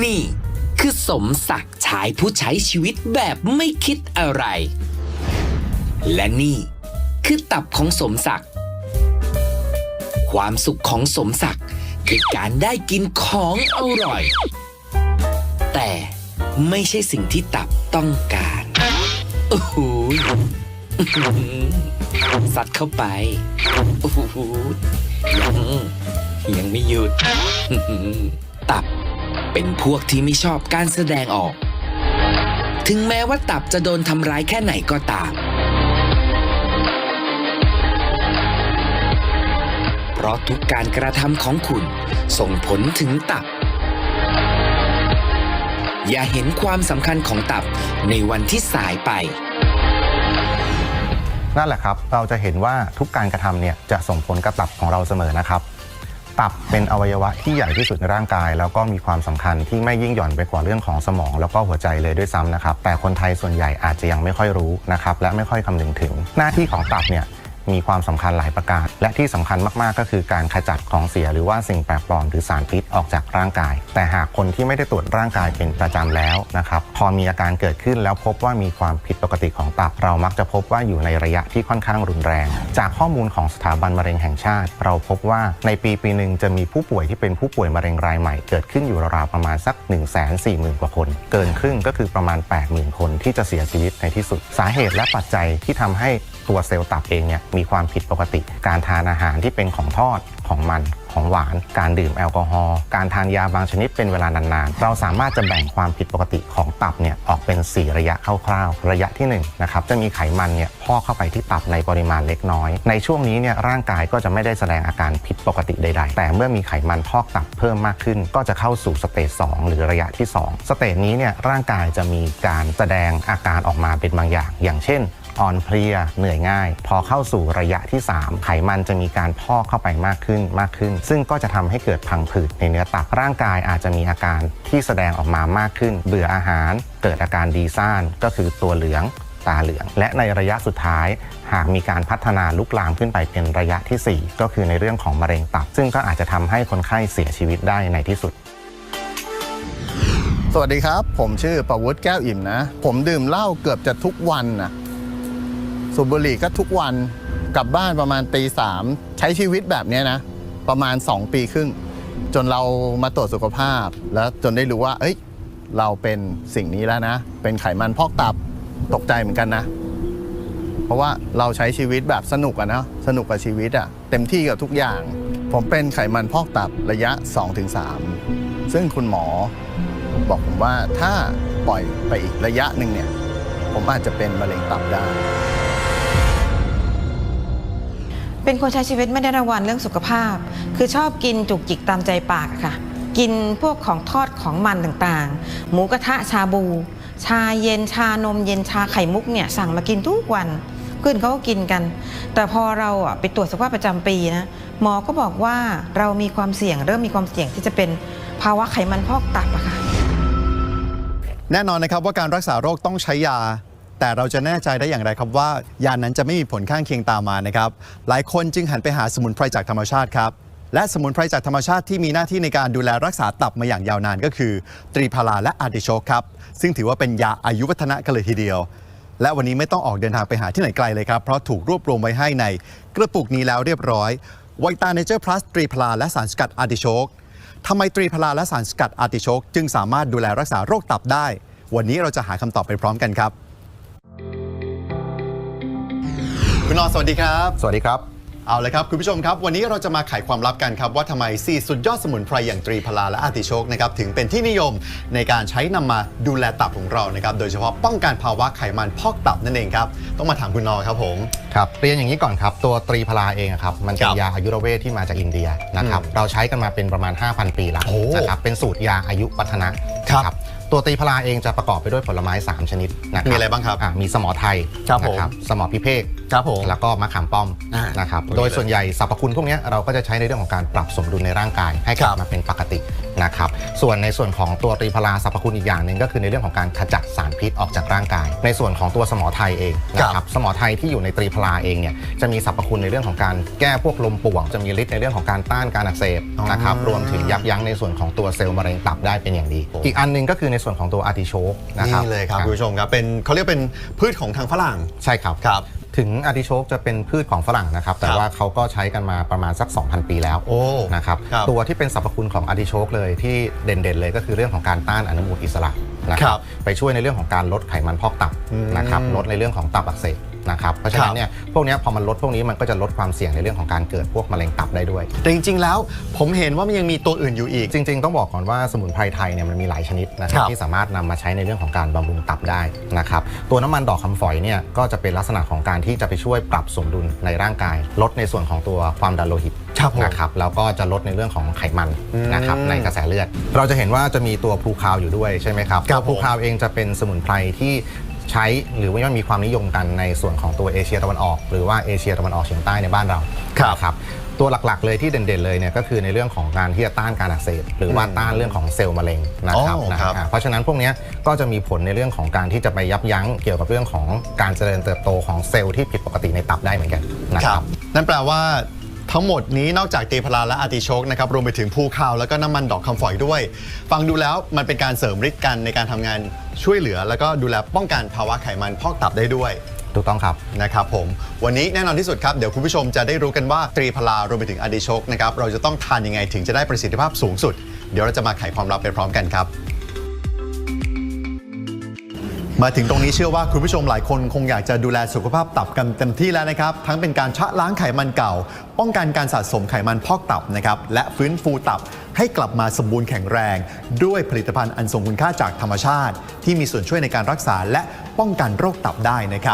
นี่ คือสมศักดิ์ชายผู้ใช้ชีวิตแบบไม่คิดอะไร และนี่คือตับของสมศักดิ์ความสุขของสมศักดิ์คือการได้กินของอร่อย แต่ไม่ใช่สิ่งที่ตับต้องการโอ้โหอื้อหือสัดเข้าไปโอ้โหยังยังไม่หยุดตับ เป็นพวกที่ไม่ชอบการแสดงออก ถึงแม้ว่าตับจะโดนทำร้ายแค่ไหนก็ตาม เพราะทุกการกระทำของคุณส่งผลถึงตับ อย่าเห็นความสำคัญของตับในวันที่สายไปนั่นแหละครับ เราจะเห็นว่าทุกการกระทำเนี่ยจะส่งผลกับตับของเราเสมอนะครับ ตับเป็นอวัยวะที่ใหญ่ที่สุดในร่างกาย แล้วก็มีความสำคัญที่ไม่ยิ่งหย่อนไปกว่าเรื่องของสมอง แล้วก็หัวใจเลยด้วยซ้ำนะครับแต่คนไทยส่วนใหญ่อาจจะยังไม่ค่อยรู้นะครับและไม่ค่อยคำนึงถึง หน้าที่ของตับเนี่ย มีความสำคัญหลายประการ และที่สำคัญมากๆ ก็คือการขจัดของเสียหรือว่าสิ่งแปลกปลอมหรือสารพิษออกจากร่างกาย แต่หากคนที่ไม่ได้ตรวจร่างกายเป็นประจำแล้วนะครับพอมีอาการเกิดขึ้นแล้วพบว่ามีความผิดปกติของตับ เรามักจะพบว่าอยู่ในระยะที่ค่อนข้างรุนแรง จากข้อมูลของสถาบันมะเร็งแห่งชาติ เราพบว่าในปีปีหนึ่งจะมีผู้ป่วยที่เป็นผู้ป่วยมะเร็งรายใหม่เกิดขึ้นอยู่ราวๆประมาณสัก 1 4 0 0 0 0 กว่าคน เกินครึ่งก็คือประมาณ 80,000 คนที่จะเสียชีวิตในที่สุด สาเหตุและปัจจัยที่ทำให้ ตัวเซลล์ตับเองเนี่ยมีความผิดปกติ การทานอาหารที่เป็นของทอดของมันของหวาน การดื่มแอลกอฮอล์การทานยาบางชนิดเป็นเวลานานๆ เราสามารถจะแบ่งความผิดปกติของตับเนี่ยออกเป็น 4 ระยะคร่าวๆ ระยะที่1นะครับจะมีไขมันเนี่ยพอกเข้าไปที่ตับในปริมาณเล็กน้อย ในช่วงนี้เนี่ยร่างกายก็จะไม่ได้แสดงอาการผิดปกติใด ๆ แต่เมื่อมีไขมันพอกตับเพิ่มมากขึ้น ก็จะเข้าสู่สเตจ2หรือระยะที่ 2 สเตจนี้เนี่ยร่างกายจะมีการแสดงอาการออกมาเป็นบางอย่าง อย่างเช่น อ่อนเพลียเหนื่อยง่าย พอเข้าสู่ระยะที่ 3 ไขมันจะมีการพอกเข้าไปมากขึ้นมากขึ้น ซึ่งก็จะทำให้เกิดพังผืดในเนื้อตับร่างกายอาจจะมีอาการที่แสดงออกมามากขึ้น เบื่ออาหาร เกิดอาการดีซ่านก็คือตัวเหลืองตาเหลือง และในระยะสุดท้าย หากมีการพัฒนาลุกลามขึ้นไปเป็นระยะทีสี่4 ก็คือในเรื่องของมะเร็งตับ ซึ่งก็อาจจะทำให้คนไข้เสียชีวิตได้ในที่สุดสวัสดีครับ ผมชื่อประวุฒิแก้วอิ่มนะ ผมดื่มเหล้าเกือบจะทุกวันนะ สูบบุหรี่ก็ทุกวันกลับบ้านประมาณตีสามใช้ชีวิตแบบนี้นะ ประมาณ 2 ปีครึ่ง จนเรามาตรวจสุขภาพ แล้วจนได้รู้ว่า เอ้ย เราเป็นสิ่งนี้แล้วนะ เป็นไขมันพอกตับตกใจเหมือนกันนะ เพราะว่าเราใช้ชีวิตแบบสนุกอะนะสนุกกับชีวิตอะเต็มที่กับทุกอย่าง ผมเป็นไขมันพอกตับระยะ 2-3 ซึ่งคุณหมอ บอกผมว่าถ้าปล่อยไปอีกระยะหนึ่งเนี่ย ผมอาจจะเป็นมะเร็งตับได้ เป็นคนใช้ชีวิตไม่ได้ระวังเรื่องสุขภาพ คือชอบกินจุกจิกตามใจปากอะค่ะ กินพวกของทอดของมันต่างๆ หมูกระทะชาบู ชาเย็นชานมเย็นชาไข่มุกเนี่ยสั่งมากินทุกวันเพื่อนเขาก็กินกัน แต่พอเราอะไปตรวจสุขภาพประจำปีนะหมอก็บอกว่าเรามีความเสี่ยง เริ่มมีความเสี่ยงที่จะเป็นภาวะไขมันพอกตับอะค่ะแน่นอนนะครับว่าการรักษาโรคต้องใช้ยา แต่เราจะแน่ใจได้อย่างไรครับว่ายานั้นจะไม่มีผลข้างเคียงตามมานะครับ หลายคนจึงหันไปหาสมุนไพรจากธรรมชาติครับ และสมุนไพรจากธรรมชาติที่มีหน้าที่ในการดูแลรักษาตับมาอย่างยาวนานก็คือ ตรีพาราและอาร์ติโชกครับ ซึ่งถือว่าเป็นยาอายุวัฒนะกันเลยทีเดียว และวันนี้ไม่ต้องออกเดินทางไปหาที่ไหนไกลเลยครับ เพราะถูกรวบรวมไว้ให้ในกระปุกนี้แล้วเรียบร้อยไวตาเนเจอร์พลัสตรีพาราและสารสกัดอาร์ติโชกทำไมตรีพลาและสารสกัดอาร์ติโชกจึงสามารถดูแลรักษาโรคตับได้ วันนี้เราจะหาคำตอบไปพร้อมกันครับ คุณนอสวัสดีครับ สวัสดีครับ เอาเลยครับ คุณผู้ชมครับ วันนี้เราจะมาไขความลับกันครับ ว่าทำไม4สุดยอดสมุนไพรอย่างตรีพลาและอาร์ติโชกนะครับถึงเป็นที่นิยมในการใช้นำมาดูแลตับของเรานะครับโดยเฉพาะป้องกันภาวะไขมันพอกตับนั่นเองครับ ต้องมาถามคุณนอครับผม ครับเรียนอย่างนี้ก่อนครับตัวตรีพลาเองอะครับมันเป็คนรับยาอายุรเวทที่มาจากอินเดียนะครับอืมเราใช้กันมาเป็นประมาณ 5,000 ปีแล้วโอ้นะครับเป็นสูตรยาอายุวัฒนะครับนะ ตัวตรีพลาเองจะประกอบไปด้วยผลไม้ 3 ชนิดนะครับมีอะไรบ้างครับอ่มีสมอไทยครับผม นะสมอพิเภกครับผม แล้วก็มะขามป้อมอ่านะครับตรงนี้โดยส่วนใหญ่สรรพคุณพวกเนี้ยเราก็จะใช้ในเรื่องของการปรับสมดุลในร่างกาย ให้กลัครับบมาเป็นปกตินะครับส่วนในส่วนของตัวตรีพลาสรรพคุณอีกอย่างหนึ่งก็คือในเรื่องของการขจัดสารพิษออกจากร่างกาย ในส่วนของตัวสมอไทยเองนะครับสมอไทยที่อยู่ในตรีพลาเองเนี่ยจะมีสรรพคุณในเรื่องของการแก้พวกลมป่วงจะมีฤทธิ์ในเรื่องของการต้านการอักเสบนะครับรวมถึงยับยั้งในส่วนของตัวเซลล์มะเร็งตับได้เป็นอย่างดี อีกอันหนึงก็คือในส่วนของตัวอาร์ติโชกนะครับนี่เลยครับคุณผู้ชมครับเป็นเขาเรียกเป็นพืชของทางฝรั่งใช่ครับครับถึงอาร์ติโชกจะเป็นพืชของฝรั่งนะครับ แต่ครับว่าเขาก็ใช้กันมาประมาณสัก 2,000 ปีแล้วโอ้นะครับครับตัวที่เป็นสรรพคุณของอาร์ติโชกเลยที่เด่นๆเลยก็คือเรื่องของการต้านอนุมูลอิสระนะคครัรับบไปช่วยในเรื่องของการลดไขมันพอกตับอืมนะครับลดในเรื่องของตับอักเสบ นะครับเพราะฉะนั้ครันบเนี่ยพวกเนี้ยพอมันลดพวกนี้มันก็จะลดความเสี่ยงในเรื่องของการเกิดพวกมะเร็งตับได้ด้วย แต่จริง ๆ แล้วผมเห็นว่ามันยังมีตัวอื่นอยู่อีก จริง ๆ ต้องบอกก่อนว่าสมุนไพรไทยเนี่ยมันมีหลายชนิดนะครับครับที่สามารถนำมาใช้ในเรื่องของการบำรุงตับได้นะครับตัวน้ำมันดอกคำฝอยเนี่ยก็จะเป็นลักษณะของการที่จะไปช่วยปรับสมดุลในร่างกาย ลดในส่วนของตัวความดันโลหิตครับผมนะครับแล้วก็จะลดในเรื่องของไขมันอืมนะครับในกระแสเลือด เราจะเห็นว่าจะมีตัวพลูคาวอยู่ด้วยใช่ไหมครับครับตัวพลูผมคาวเองจะเป็นสมุนไพรที่ ใช้หรือว่ามีความนิยมกันในส่วนของตัวเอเชียตะวันออก หรือว่าเอเชียตะวันออกเฉียงใต้ในบ้านเราครับนะครับตัวหลักๆ เลยที่เด่นๆเลยเนี่ยก็คือในเรื่องของการที่จะต้านการอักเสบหรือว่าต้านเรื่องของเซลล์มะเร็งนะครับอ๋อนะครับอ่าเพราะฉะนั้นพวกเนี้ยก็จะมีผลในเรื่องของการที่จะไปยับยั้งเกี่ยวกับเรื่องของการเจริญเติบโตของเซลล์ที่ผิดปกติในตับได้เหมือนกันนะครับนั่นแปลว่า ทั้งหมดนี้นอกจากตีพลาและอาร์ติโชกนะครับรวมไปถึงภูคาวแล้วก็น้ำมันดอกคำฝอยด้วย ฟังดูแล้วมันเป็นการเสริมฤทธิ์กันในการทำงานช่วยเหลือ แล้วก็ดูแลป้องกันภาวะไขมันพอกตับได้ด้วย ถูกต้องครับ นะครับผม วันนี้แน่นอนที่สุดครับ เดี๋ยวคุณผู้ชมจะได้รู้กันว่าตรีพลารวมไปถึงอาร์ติโชกนะครับเราจะต้องทานยังไงถึงจะได้ประสิทธิภาพสูงสุด เดี๋ยวเราจะมาไขความลับไปพร้อมกันครับ มาถึงตรงนี้เชื่อว่าคุณผู้ชมหลายคนคงอยากจะดูแลสุขภาพตับกันเต็มที่แล้วนะครับ ทั้งเป็นการชะล้างไขมันเก่า ป้องกันการสะสมไขมันพอกตับนะครับ และฟื้นฟูตับให้กลับมาสมบูรณ์แข็งแรง ด้วยผลิตภัณฑ์อันทรงคุณค่าจากธรรมชาติ ที่มีส่วนช่วยในการรักษาและป้องกันโรคตับได้นะครับ